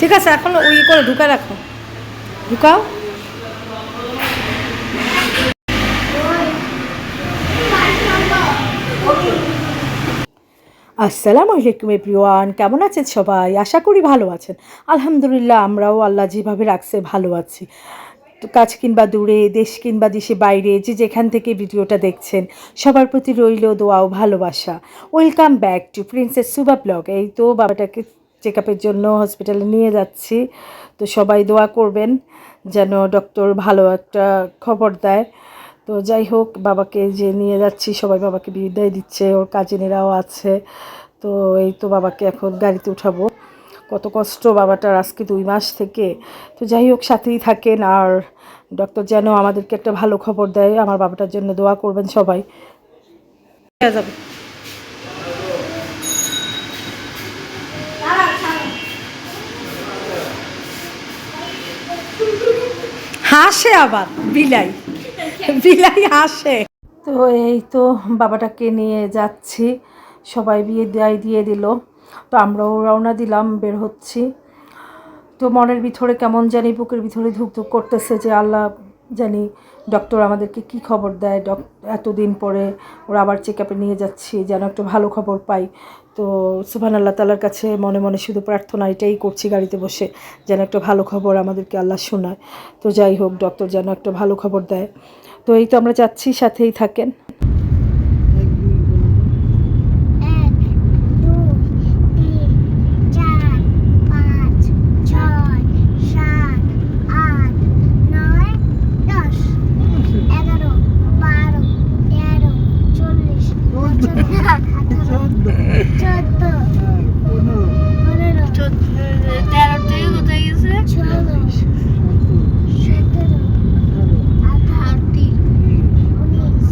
ঠিক আছে, এখন ওই করে ঢুকা রাখো। ঢুকাও। আসসালামু আলাইকুম এভরিওয়ান, কেমন আছেন সবাই? আশা করি ভালো আছেন। আলহামদুলিল্লাহ, আমরাও আল্লাহ যেভাবে রাখছে, ভালো আছি। কাছ কিংবা দূরে, দেশ কিংবা দেশে বাইরে, যে যেখান থেকে ভিডিওটা দেখছেন, সবার প্রতি রইল দোয়া ও ভালোবাসা। Welcome back to princess Suba blog এই তো বাবাটাকে চেক আপের জন্য হসপিটালে নিয়ে যাচ্ছি। তো সবাই দোয়া করবেন যেন ডক্টর ভালো একটা খবর দেয়। তো যাই হোক, বাবাকে যে নিয়ে যাচ্ছি, সবাই বাবাকে বিদায় দিচ্ছে, ওর কাজিনেরাও আছে। তো এই তো বাবাকে এখন গাড়িতে উঠাবো। কত কষ্ট বাবাটার আজকে দুই মাস থেকে। তো যাই হোক, সাথেই থাকেন আর ডক্টর যেন আমাদেরকে একটা ভালো খবর দেয়, আমার বাবাটার জন্য দোয়া করবেন সবাই। যাবে হাসে আবার, বিলাই। বিলাই হাসে। তো এই তো বাবাটাকে নিয়ে যাচ্ছি, সবাই বিয়ে দেয় দিয়ে দিল। তো আমরাও রওনা দিলাম, বের হচ্ছি। তো মনের ভিতরে কেমন জানি বুকের ভিতরে ধুক ধুক করতেছে যে আল্লাহ জানি ডক্টর আমাদেরকে কি খবর দেয় ডক এতদিন পরে ওরা আবার চেক আপে নিয়ে যাচ্ছি, যেন একটা ভালো খবর পাই। তো সুবহান আল্লাহ তালার কাছে মনে মনে শুধু প্রার্থনা এটাই করছি গাড়িতে বসে, যেন একটা ভালো খবর আমাদেরকে আল্লাহ শোনায়। তো যাই হোক ডক্টর যেন একটা ভালো খবর দেয়। তো এই তো আমরা যাচ্ছি, সাথেই থাকেন এক দুই তিন চার পাঁচ ছয় সাত আট নয় দশ এগারো বারো তেরো চল্লিশ চোদ্দ পনেরো তেরো থেকে কোথায় গেছে ষোলো সতেরো আঠারোটি উনিশ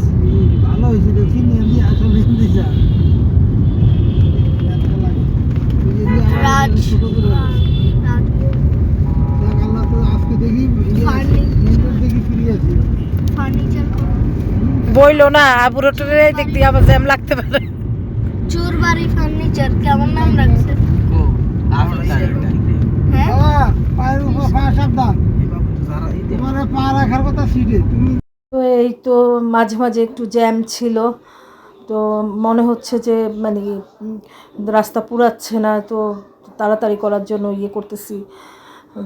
ভালো হয়েছে দেখছি হিন্দি আসলে হিন্দি যা রাজ ছোট করে দেখ আল্লাহ তো আজকে দেখি ইউটিউব দেখি ফ্রি আছি ফার্নিচার বইলো না আবুরোটরে দেখতে আবার জ্যাম লাগতে পারে। চোর বাড়ি ফার্নিচার কেমন নাম রাখছে? হ্যাঁ? তো এই তো মাঝে মাঝে একটু জ্যাম ছিল। তো মনে হচ্ছে যে মানে রাস্তা পুরাচ্ছে না তো তাড়াতাড়ি করার জন্য ইয়ে করতেছি।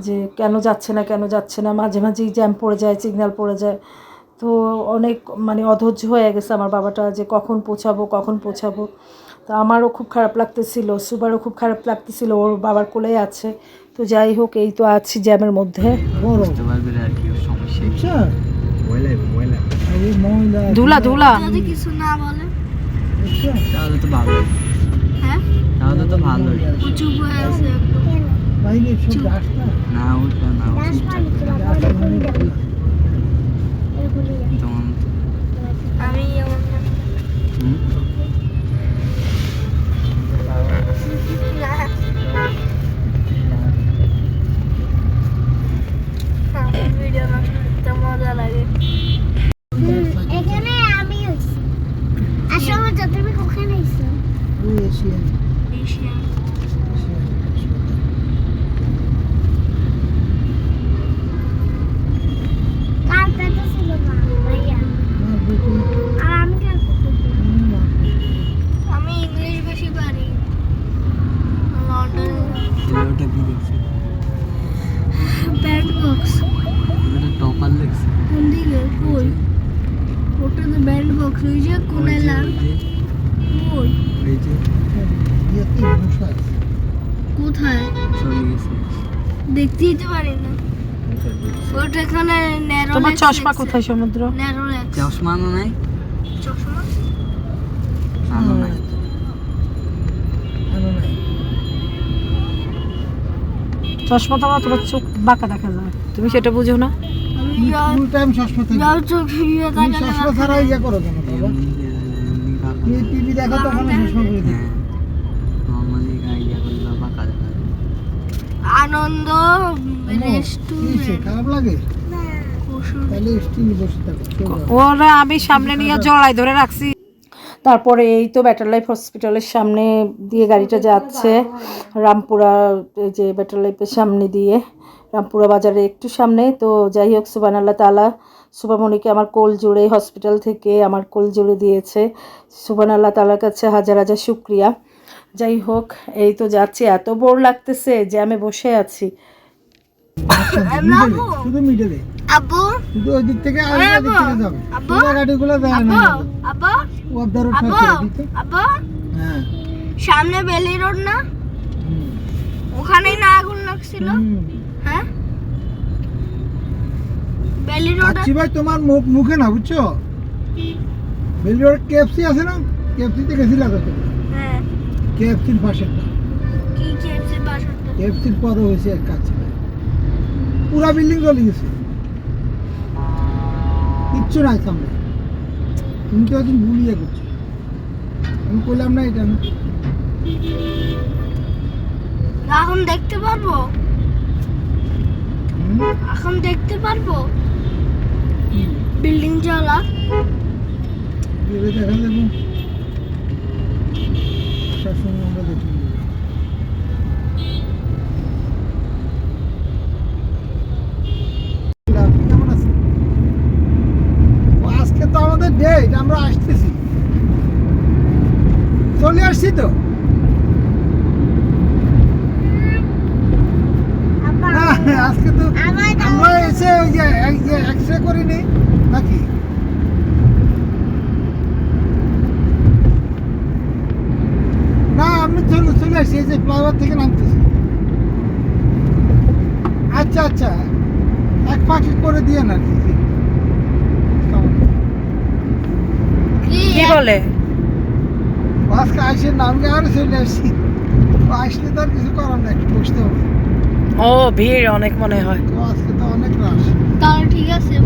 যে কেন যাচ্ছে না কেন যাচ্ছে না মাঝে মাঝেই জ্যাম পড়ে যায় সিগন্যাল পড়ে যায়। তো অনেক মানে অধৈর্য হয়ে গেছে আমার বাবাটা যে কখন পৌঁছাবো কখন পৌঁছাবো। তো আমারও খুব খারাপ লাগতেছিল সুবারও খুব খারাপ লাগতেছিল ওর বাবার কোলেই আছে। তো যাই হোক এই তো আছি জ্যামের মধ্যে। আচ্ছা। ধুলা ধুলা। কিছু না বলে। আচ্ছা। তাহলে তো ভালো। হ্যাঁ? তাহলে তো ভালোই। চুপ হয়ে আছে। না উঠবে না। ভিডিও করতে মজা লাগে। এখানে আমি আসলে যত তুমি ওখানে আইছো ওই এশিয়ান কার পেটে ছিল না ভাইয়া আর আমি কার আমি ইংলিশ বেশি পারি লন্ডন এবার ওটা কি দেখছে ব্যান্ড বক্স ওটা টপার দেখছে কোন দিকে কই ওটা তো বসা কোথায় দেখতেই তো পারি না ওটা এখানে ন্যারো তোমার চশমা কোথায় সমুদ্র ন্যারো চশমা আনো নাই চশমা আনো নাই আনো নাই চশমা তো তোমার চোখ বাঁকা দেখা যায় তুমি সেটা বুঝো না আমি ফুল টাইম চশমা থাকি চশমা ছাড়া ইয়ে করো কেন টিভি দেখো তখন চশমা করে দেখো আনন্দ? খারাপ লাগে। ওরা আমি সামনে নিয়ে জড়াই ধরে রাখছি। তারপরে এই তো বেটার লাইফ হসপিটালের সামনে দিয়ে গাড়িটা যাচ্ছে। রামপুরা এই যে ব্যাটার লাইফের সামনে দিয়ে। রামপুরা বাজারে একটু সামনে। তো যাই হোক সুবান আল্লাহ তালা সুবামণিকে আমার কোল জুড়ে হসপিটাল থেকে আমার কোল জুড়ে দিয়েছে। সুবান আল্লাহ তালার কাছে হাজার হাজার শুক্রিয়া। যাই হোক এই তো যাচ্ছি। এত বোর লাগতেছে যে আমি বসে আছি। মিডলে শুধু মিডলে আব্বু। শুধু ওই দিক থেকে আর ওই দিক থেকে যাবে আব্বু? গাড়িগুলো দেয় না আব্বু ওয়াদার আব্বু আব্বু হ্যাঁ। সামনে বেলি রোড না। ওখানেই না আগুন লাগছিল? হ্যাঁ? বেলি রোড ভাই তোমার মুখ মুখে না বুঝছ? বেলুর কেএফসি আছে না? কেএফসি তে গেছিলা কত হ্যাঁ। কেএফসির পাশে কি কেএফসি বাসরটা কেএফসির পরে হয়েছে এক ভাই। পুরা বিল্ডিং জ্বলে গেছে। কিচ্ছু নাই সামনে। তুমি তো একদিন ভুলিয়ে করছ। আমি করলাম না এটা। না এখন দেখতে পারব? এখন দেখতে পারব? বিল্ডিং জ্বলা দেখা যাব? ও, আজকে তো আমাদের ডেট আমরা আসতেছি চলে আসছি তো না আজকে তো আমরা ওই যে এক্স রে করিনি নাকি? না আমি চলে চলে আসছি এই যে ফ্লাইওভার থেকে নামতেছি। আচ্ছা আচ্ছা এক পাখি করে দিয়ে না কি? বলে? আজকে আসে নাম আর চলে আসছি ও আসলে তো আর কিছু করার না একটু বসতে হবে। ও ভিড় অনেক মনে হয়। আজকে তাহলে ঠিক আছে।